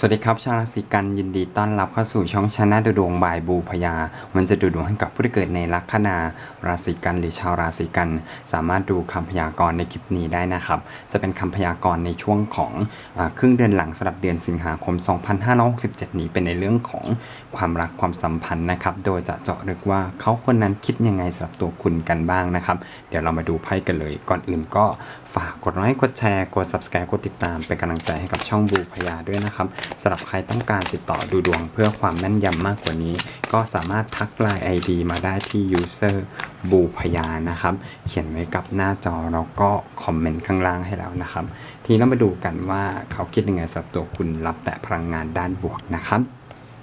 สวัสดีครับ ชาวราศีกันยินดีต้อนรับเข้าสู่ช่องชนะดูดวงบ่ายบูพยา มันจะดูดวงให้กับผู้ที่เกิดในลัคนาราศีกันหรือชาวราศีกัน สามารถดูคำพยากรณ์ในคลิปนี้ได้นะครับ จะเป็นคำพยากรณ์ในช่วงของอครึ่งเดือนหลังสำหรับเดือนสิงหาคม 2567 นี้เป็นในเรื่องของความรักความสัมพันธ์นะครับ โดยจะเจาะลึกว่าเขาคนนั้นคิดยังไงสำหรับตัวคุณกันบ้างนะครับ เดี๋ยวเรามาดูไพ่กันเลย ก่อนอื่นก็ฝากกดไลค์กดแชร์กด subscribe กดติดตามเป็นกำลังใจให้กับช่องบูพยาด้วยนะครับสำหรับใครต้องการติดต่อดูดวงเพื่อความแม่นยำมากกว่านี้ ก็สามารถทักไลน์ ID มาได้ที่ user บูพยานะครับ เขียนไว้กับหน้าจอแล้วก็คอมเมนต์ข้างล่างให้แล้วนะครับ ทีนี้เรามาดูกันว่าเขาคิดยังไงสำหรับตัวคุณรับแต่พลังงานด้านบวกนะครับ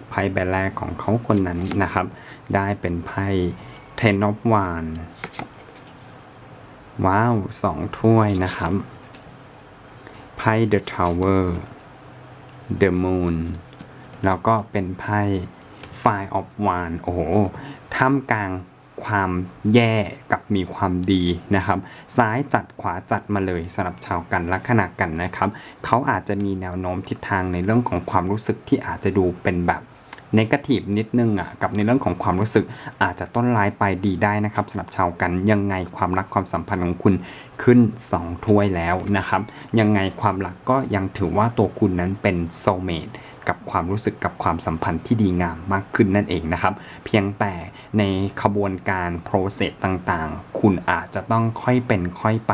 ไพ่ใบแรกของเขาคนนั้นนะครับ ได้เป็นไพ่ Ten of Wands ว้าวสองถ้วยนะครับไพ่ The Tower The Moon แล้วก็เป็นไพ่ Five of Wands โอ้โหท่ามกลางความแย่กับมีความดีนะครับ ซ้ายจัดขวาจัดมาเลยสำหรับชาวกันลัคนากันนะครับ เขาอาจจะมีแนวโน้มทิศทางในเรื่องของความรู้สึกที่อาจจะดูเป็นแบบ นกาทีฟนิดนึงอะกับในเรื่องของความรู้สึกอาจจะต้นร้ายไปดีได้นะครับสำหรับชาวกันยังไงความรักความสัมพันธ์ของคุณขึ้น 2 ถ้วยแล้วนะครับ ยังไงความรักก็ยังถือว่าตัวคุณนั้นเป็นโซเมตกับความรู้สึกกับความสัมพันธ์ที่ดีงามมากขึ้นนั่นเองนะครับ เพียงแต่ในขบวนการโปรเซสต่างๆ คุณอาจจะต้องค่อยเป็นค่อยไป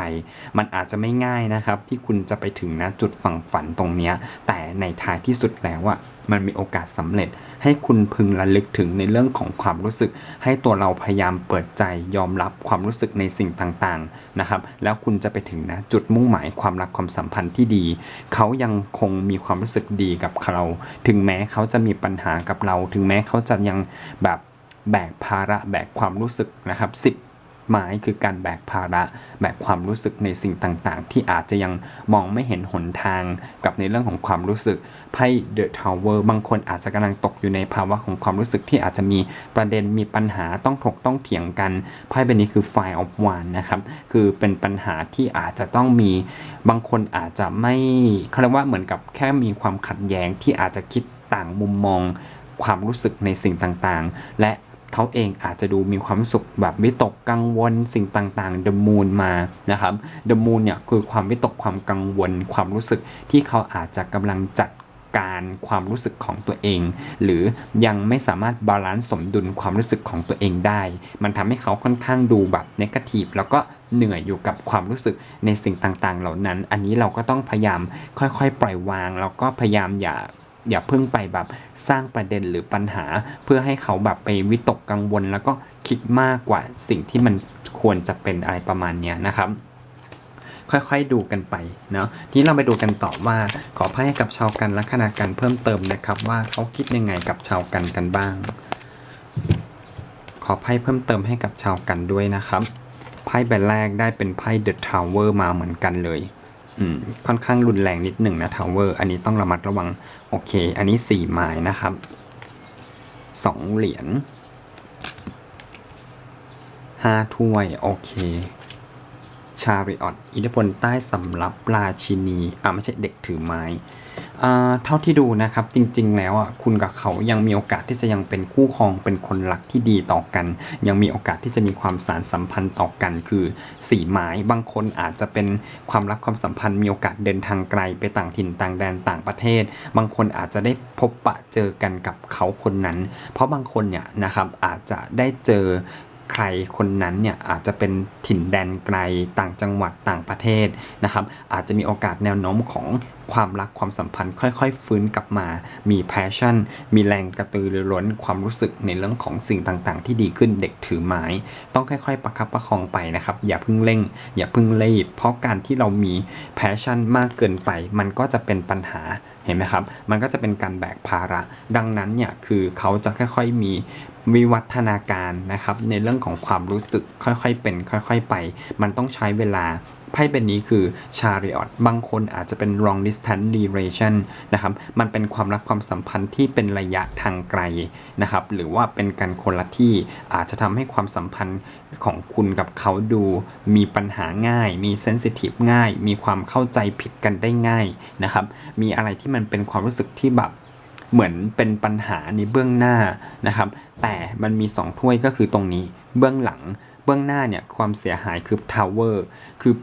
มันอาจจะไม่ง่ายนะครับ ที่คุณจะไปถึงนะจุดฝั่งฝันตรงนี้ แต่ในท้ายที่สุดแล้วอะ มันมีโอกาสสำเร็จ ให้คุณพึงระลึกถึงในเรื่องของความรู้สึก ให้ตัวเราพยายามเปิดใจยอมรับความรู้สึกในสิ่งต่างๆนะครับ แล้วคุณจะไปถึงนะจุดมุ่งหมายความรักความสัมพันธ์ที่ดี เขายังคงมีความรู้สึกดีกับเรา ถึงแม้เขาจะมีปัญหากับเรา ถึงแม้เขาจะยังแบบแบกภาระแบกความรู้สึกนะครับสิบ หมายคือการแบกภาระแบกความรู้สึกในสิ่งต่างๆ ที่อาจจะยังมองไม่เห็นหนทางกับในเรื่องของความรู้สึกไพ่เดอะทาวเวอร์บางคนอาจจะกำลังตกอยู่ในภาวะของความรู้สึกที่อาจจะมีประเด็นมีปัญหาต้องถกต้องเถียงกันไพ่ใบนี้คือไฟออฟวานนะครับ คือเป็นปัญหาที่อาจจะต้องมีบางคนอาจจะไม่เขาเรียกว่าเหมือนกับแค่มีความขัดแย้งที่อาจจะคิดต่างมุมมองความรู้สึกในสิ่งต่างๆ และ เขาเองอาจจะดูมีความสึกแบบวิตกกังวลสิ่งต่างๆ The Moon มานะครับ The Moon เนี่ยคือความวิตกความกังวลความรู้สึกที่เขาอาจจะกำลังจัดการความรู้สึกของตัวเอง หรือยังไม่สามารถบาลานซ์สมดุลความรู้สึกของตัวเองได้ มันทำให้เขาค่อนข้างดูแบบนกาทีฟแล้วก็เหนื่อยอยู่กับความรู้สึกในสิ่งต่างๆ เหล่านั้น อันนี้เราก็ต้องพยายามค่อยๆ ปล่อยวาง แล้วก็พยายามอย่า อย่าเพิ่งไปแบบสร้างประเด็นหรือปัญหา เพื่อให้เขาแบบไปวิตกกังวล แล้วก็คิดมากกว่าสิ่งที่มันควรจะเป็นอะไรประมาณเนี้ยนะครับค่อยๆดูกันไปเนาะทีนี้เราไปดูกันต่อว่า ขอไพ่ให้กับชาวกันลัคนากันเพิ่มเติมนะครับ ว่าเขาคิดยังไงกับชาวกันกันบ้าง ขอไพ่เพิ่มเติมให้กับชาวกันด้วยนะครับไพ่ใบแรกได้เป็นไพ่เดอะทาวเวอร์มาเหมือนกันเลย ค่อนข้างรุนแรงนิดหนึ่งนะทาวเวอร์อันนี้ต้องระมัดระวัง โอเค อันนี้สี่ไม้นะครับสองเหรียญห้าถ้วย โอเค ชาริออตอิทธิพลใต้สำรับราชินี อ่าไม่ใช่เด็กถือไม้ เท่าที่ดูนะครับจริงๆ แล้วอะคุณกับเขายังมีโอกาสที่จะยังเป็นคู่ครองเป็นคนรักที่ดีต่อกัน ยังมีโอกาสที่จะมีความสารสัมพันธ์ต่อกัน คือสี่ไม้บางคนอาจจะเป็นความรักความสัมพันธ์มีโอกาสเดินทางไกลไปต่างถิ่นต่างแดนต่างประเทศ บางคนอาจจะได้พบปะเจอกันกับเขาคนนั้น เพราะบางคนเนี่ยนะครับอาจจะได้เจอใครคนนั้นเนี่ยอาจจะเป็นถิ่นแดนไกลต่างจังหวัดต่างประเทศนะครับอาจจะมีโอกาสแนวโน้มของ ความรักความสัมพันธ์ค่อยๆ ฟื้นกลับมา มี passion มีแรงกระตือรือร้นความรู้สึกในเรื่องของสิ่งต่างๆ ที่ดีขึ้นเด็กถือไม้ ต้องค่อยๆ ประคับประคองไปนะครับ อย่าเพิ่งเร่ง อย่าเพิ่งรีบ เพราะการที่เรามี passion มากเกินไป มันก็จะเป็นปัญหาเห็นไหมครับ มันก็จะเป็นการแบกภาระ ดังนั้นเนี่ยคือเขาจะค่อยๆมีวิวัฒนาการนะครับในเรื่องของความรู้สึกค่อยๆเป็น ค่อย ๆ ไป มันต้องใช้เวลา ไพ่เป็นนี้คือ chariot บางคนอาจจะเป็น long distance relation นะครับมันเป็นความรักความสัมพันธ์ที่เป็นระยะทางไกลนะครับหรือว่าเป็นการคนละที่อาจจะทำให้ความสัมพันธ์ของคุณกับเขาดูมีปัญหาง่าย มีเซนซิทีฟง่าย มีความเข้าใจผิดกันได้ง่ายนะครับมีอะไรที่มันเป็นความรู้สึกที่แบบเหมือนเป็นปัญหาในเบื้องหน้านะครับ แต่มันมี 2 ถ้วยก็คือตรงนี้เบื้องหลัง เบื้องหน้าเนี่ยความเสียหายคือทาวเวอร์คือ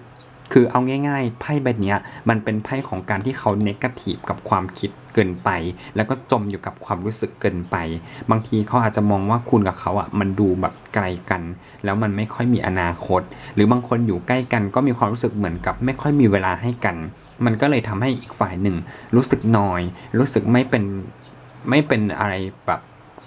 คือเอาง่ายๆไพ่ใบนี้มันเป็นไพ่ของการที่เขาเนกาทีฟกับความคิดเกินไป แล้วก็จมอยู่กับความรู้สึกเกินไป บางทีเขาอาจจะมองว่าคุณกับเขาอะมันดูแบบไกลกัน แล้วมันไม่ค่อยมีอนาคต หรือบางคนอยู่ใกล้กันก็มีความรู้สึกเหมือนกับไม่ค่อยมีเวลาให้กัน มันก็เลยทำให้อีกฝ่ายหนึ่ง รู้สึกนอย รู้สึกไม่เป็นไม่เป็นอะไรแบบ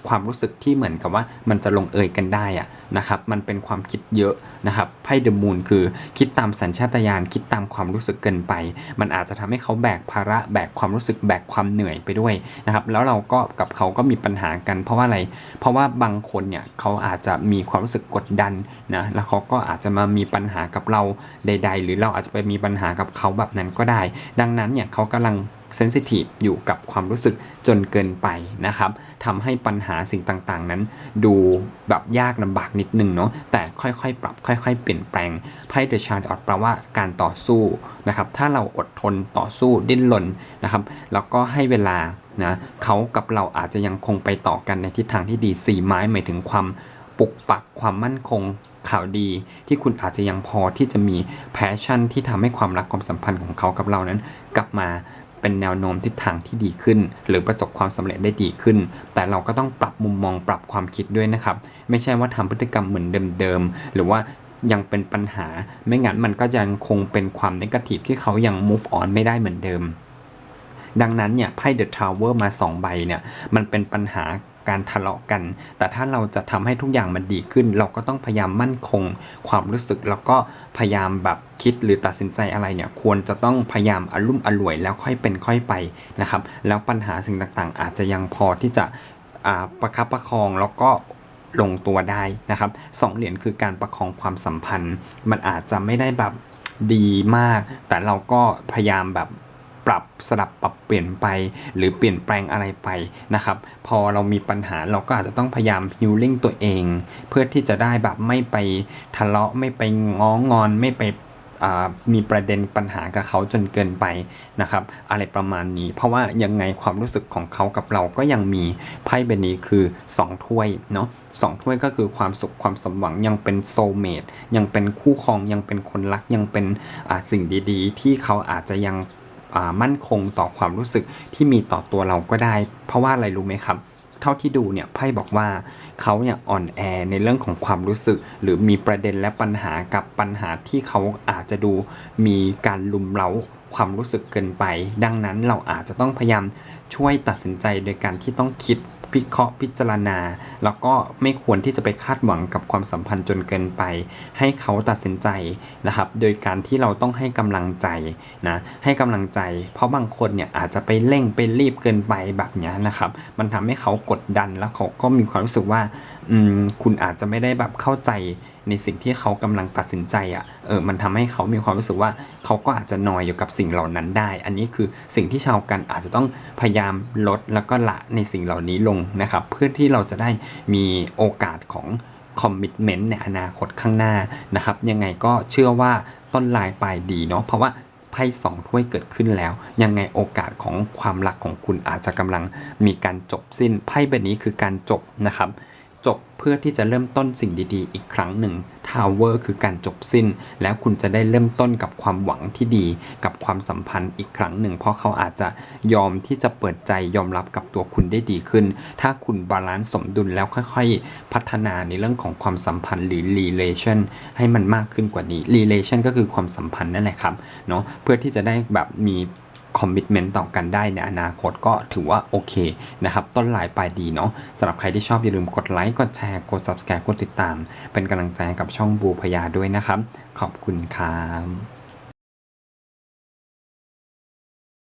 ความรู้สึกที่เหมือนกับว่ามันจะลงเอยกันได้อะนะครับ มันเป็นความคิดเยอะนะครับไพ่เดอะมูนคือคิดตามสัญชาตญาณคิดตามความรู้สึกเกินไป มันอาจจะทำให้เขาแบกภาระแบกความรู้สึกแบกความเหนื่อยไปด้วยนะครับ แล้วเราก็กับเขาก็มีปัญหากัน เพราะว่าอะไร เพราะว่าบางคนเนี่ยเขาอาจจะมีความรู้สึกกดดันนะแล้วเขาก็อาจจะมามีปัญหากับเราใด ๆ หรือเราอาจจะไปมีปัญหากับเขาแบบนั้นก็ได้ ดังนั้นเนี่ยเขากำลัง เซนซิทีฟอยู่กับความรู้สึกจนเกินไปนะครับทำให้ปัญหาสิ่งต่างๆ นั้น ดูแบบยากลำบากนิดนึงเนาะแต่ค่อยๆ ปรับค่อย ๆ เปลี่ยนแปลงไพ่เดอะชาร์ดอแปลว่าการต่อสู้นะครับถ้าเราอดทนต่อสู้ดิ้นรนนะครับแล้วก็ให้เวลานะเขากับเราอาจจะยังคงไปต่อกันในทิศทางที่ดีสี่ไม้หมายถึงความปุกปักความมั่นคงข่าวดีที่คุณอาจจะยังพอที่จะมีแพชชั่นที่ทำให้ความรักความสัมพันธ์ของเขากับเรานั้น กลับมา เป็นแนวโน้มทิศทางที่ดีขึ้น หรือประสบความสำเร็จได้ดีขึ้น แต่เราก็ต้องปรับมุมมองปรับความคิดด้วยนะครับ ไม่ใช่ว่าทำพฤติกรรมเหมือนเดิมๆหรือว่ายังเป็นปัญหา ไม่งั้นมันก็ยังคงเป็นความนกาทีฟที่เขายัง move on ไม่ได้เหมือนเดิมดังนั้นเนี่ยไพ่ The Tower มา 2 ใบเนี่ยมันเป็นปัญหา การทะเลาะกัน แต่ถ้าเราจะทำให้ทุกอย่างมันดีขึ้น เราก็ต้องพยายามมั่นคงความรู้สึก แล้วก็พยายามแบบคิดหรือตัดสินใจอะไรเนี่ยควรจะต้องพยายามอารมุ่มอร่วยแล้วค่อยเป็นค่อยไปนะครับแล้วปัญหาสิ่งต่างๆ อาจจะยังพอที่จะประคับประคองแล้วก็ลงตัวได้นะครับสองเหรียญคือการประคองความสัมพันธ์ มันอาจจะไม่ได้แบบดีมาก แต่เราก็พยายามแบบ ปรับสลับปรับเปลี่ยนไป หรือเปลี่ยนแปลงอะไรไปนะครับ พอเรามีปัญหาเราก็อาจจะต้องพยายามฮิลลิ่งตัวเอง เพื่อที่จะได้แบบไม่ไปทะเลาะไม่ไปง้องอนไม่ไปมีประเด็นปัญหากับเขาจนเกินไปนะครับ อะไรประมาณนี้ เพราะว่ายังไงความรู้สึกของเขากับเราก็ยังมีไพ่ใบนี้คือ 2 ถ้วยเนาะสองถ้วยก็คือความสุขความสมหวังยังเป็นโซเมดยังเป็นคู่ครองยังเป็นคนรักยังเป็นสิ่งดีๆ ที่เขาอาจจะยัง มั่นคงต่อความรู้สึกที่มีต่อตัวเราก็ได้ เพราะว่าอะไรรู้ไหมครับ เท่าที่ดูเนี่ยไพ่บอกว่าเขาเนี่ยอ่อนแอในเรื่องของความรู้สึก หรือมีประเด็นและปัญหากับปัญหาที่เขาอาจจะดูมีการลุมเล้าความรู้สึกเกินไป ดังนั้นเราอาจจะต้องพยายาม ช่วยตัดสินใจโดยการที่ต้องคิดพิเคราะห์พิจารณา แล้วก็ไม่ควรที่จะไปคาดหวังกับความสัมพันธ์จนเกินไป ให้เขาตัดสินใจนะครับ โดยการที่เราต้องให้กำลังใจนะให้กำลังใจ เพราะบางคนเนี่ยอาจจะไปเร่งไปรีบเกินไปแบบนี้นะครับ มันทำให้เขากดดันแล้วเขาก็มีความรู้สึกว่าอืมคุณอาจจะไม่ได้แบบเข้าใจในสิ่งที่เขากำลังตัดสินใจอะ่ะ เออ มันทำให้เขามีความรู้สึกว่าเขาก็อาจจะนอยอยู่กับสิ่งเหล่านั้นได้ อันนี้คือสิ่งที่ชาวกันอาจจะต้องพยายามลดแล้วก็ละในสิ่งเหล่านี้ลงนะครับ เพื่อที่เราจะได้มีโอกาสของคอมมิชเมนต์ในอนาคตข้างหน้านะครับ ยังไงก็เชื่อว่าต้นลายปลายดีเนาะเพราะว่าไพ่สองถ้วยเกิดขึ้นแล้ว ยังไงโอกาสของความรักของคุณอาจจะกำลังมีการจบสิ้นไพ่ใบนี้คือการจบนะครับ จบเพื่อที่จะเริ่มต้นสิ่งดีๆ อีกครั้งหนึ่งทาวเวอร์คือการจบสิ้น แล้วคุณจะได้เริ่มต้นกับความหวังที่ดี กับความสัมพันธ์อีกครั้งหนึ่ง เพราะเขาอาจจะยอมที่จะเปิดใจยอมรับกับตัวคุณได้ดีขึ้น ถ้าคุณบาลานซ์สมดุลแล้วค่อยๆ พัฒนาในเรื่องของความสัมพันธ์หรือ relation ให้มันมากขึ้นกว่านี้ relation ก็คือความสัมพันธ์นั่นแหละครับเนาะเพื่อที่จะได้แบบมี คอมมิชเมนต์ต่อกันได้ในอนาคตก็ถือว่าโอเคนะครับ ต้นลายปลายดีเนาะสำหรับใครที่ชอบอย่าลืมกดไลค์ กดแชร์ กด subscribe กดติดตาม เป็นกำลังใจกับช่องบูพยาด้วยนะครับ ขอบคุณครับ